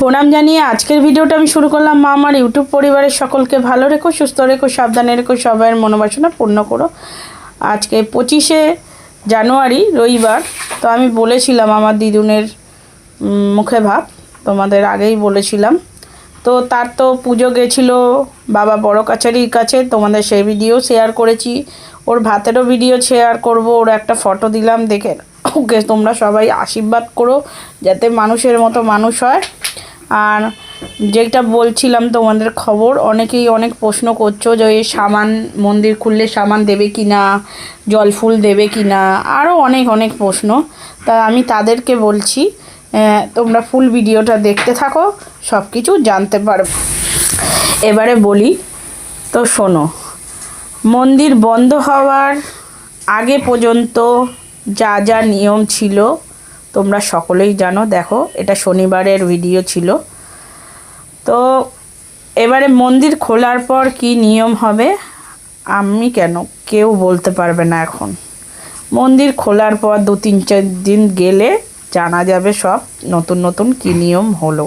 প্রণাম জানিয়ে আজকের ভিডিওটা আমি শুরু করলাম। মা, আমার ইউটিউব পরিবারের সকলকে ভালো রেখো, সুস্থ রেখো, সাবধানে রেখো, সবাইয়ের মনোবাসনা পূর্ণ করো। আজকে পঁচিশে জানুয়ারি, রবিবার, তো আমি বলেছিলাম আমার দিদুনের মুখে ভাব তোমাদের আগেই বলেছিলাম। তো তার তো পুজো গেছিল বাবা বড় কাছারির কাছে, তোমাদের সেই ভিডিও শেয়ার করেছি। ওর ভাতেরও ভিডিও শেয়ার করব, ওর একটা ফটো দিলাম, দেখে ওকে তোমরা সবাই আশীর্বাদ করো, যাতে মানুষের মতো মানুষ হয়। আর যেটা বলছিলাম তোমাদের খবর, অনেকেই অনেক প্রশ্ন করছ যে এই সামান মন্দির খুললে সামান দেবে কি না জল ফুল দেবে কি না আরও অনেক অনেক প্রশ্ন। তা আমি তাদেরকে বলছি তোমরা ফুল ভিডিওটা দেখতে থাকো সব কিছু জানতে পারবে এবারে বলি, তো শোনো, মন্দির বন্ধ হওয়ার আগে পর্যন্ত যা যা নিয়ম ছিল তোমরা সকলেই জানো, দেখো, এটা শনিবারের ভিডিও ছিল। তো এবারে মন্দির খোলার পর কি নিয়ম হবে, আমি কেন, কেউ বলতে পারবে না এখন। মন্দির খোলার পর দু তিন চার দিন গেলে জানা যাবে সব নতুন নতুন কী নিয়ম হলো।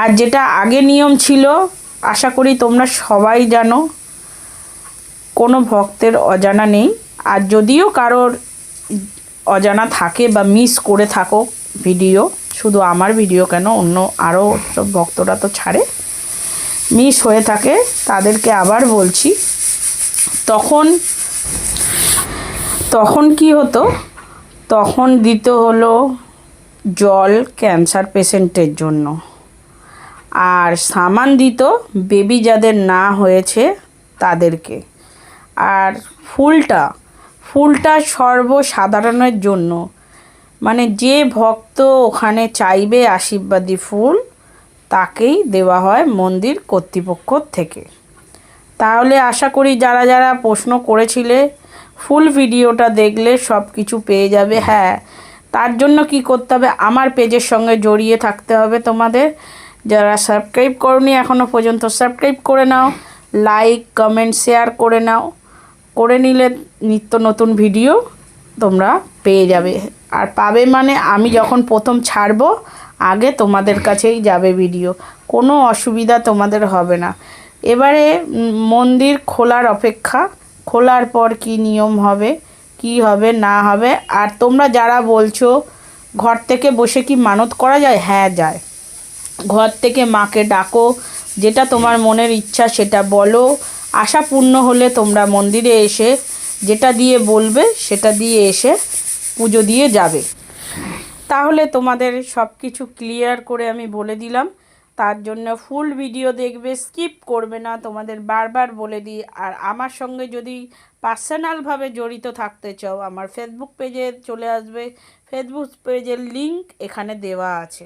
আর যেটা আগে নিয়ম ছিল, আশা করি তোমরা সবাই জানো, কোনো ভক্তের অজানা নেই। আর যদিও কারোর অজানা থাকে বা মিস করে থাকো ভিডিও শুধু আমার ভিডিও কেন? অন্য আরও সব ভক্তরা তো ছাড়ে। মিস হয়ে থাকে, তাদেরকে আবার বলছি, তখন তখন কি হতো? তখন দিতে হলো জল ক্যান্সার পেশেন্টের জন্য। আর সামান দিত বেবি যাদের না হয়েছে তাদেরকে। আর ফুলটা ফুলটা সর্বসাধারণের জন্য। মানে যে ভক্ত ওখানে চাইবে আশীর্বাদী ফুল, তাকেই দেওয়া হয় মন্দির কর্তৃপক্ষ থেকে। তাহলে আশা করি যারা যারা প্রশ্ন করেছিলে, ফুল ভিডিওটা দেখলে সব কিছু পেয়ে যাবে। হ্যাঁ তার জন্য কি করতে হবে? আমার পেজের সঙ্গে জড়িয়ে থাকতে হবে তোমাদের। যারা সাবস্ক্রাইব করনি এখনও পর্যন্ত সাবস্ক্রাইব করে নাও, লাইক, কমেন্ট, শেয়ার করে নাও। করে নিলে নিত্য নতুন ভিডিও তোমরা পেয়ে যাবে। আর পাবে মানে আমি যখন প্রথম ছাড়বো, আগে তোমাদের কাছেই যাবে ভিডিও। কোনো অসুবিধা তোমাদের হবে না। এবারে মন্দির খোলার অপেক্ষা, খোলার পর কি নিয়ম হবে, কি হবে, না হবে, আর তোমরা যারা বলছো ঘর থেকে বসে কি মানত করা যায়? হ্যাঁ যায়। ঘর থেকে মাকে ডাকো, যেটা তোমার মনের ইচ্ছা সেটা বলো আশা পূর্ণ হলে তোমরা মন্দিরে এসে যেটা দিয়ে বলবে, সেটা দিয়ে এসে পুজো দিয়ে যাবে। তাহলে তোমাদের সব কিছু ক্লিয়ার করে আমি বলে দিলাম। তার জন্য ফুল ভিডিও দেখবে স্কিপ করবে না। তোমাদের বারবার বলে দিই আর আমার সঙ্গে যদি পার্সোনালভাবে জড়িত থাকতে চাও, আমার ফেসবুক পেজে চলে আসবে। ফেসবুক পেজের লিংক এখানে দেওয়া আছে।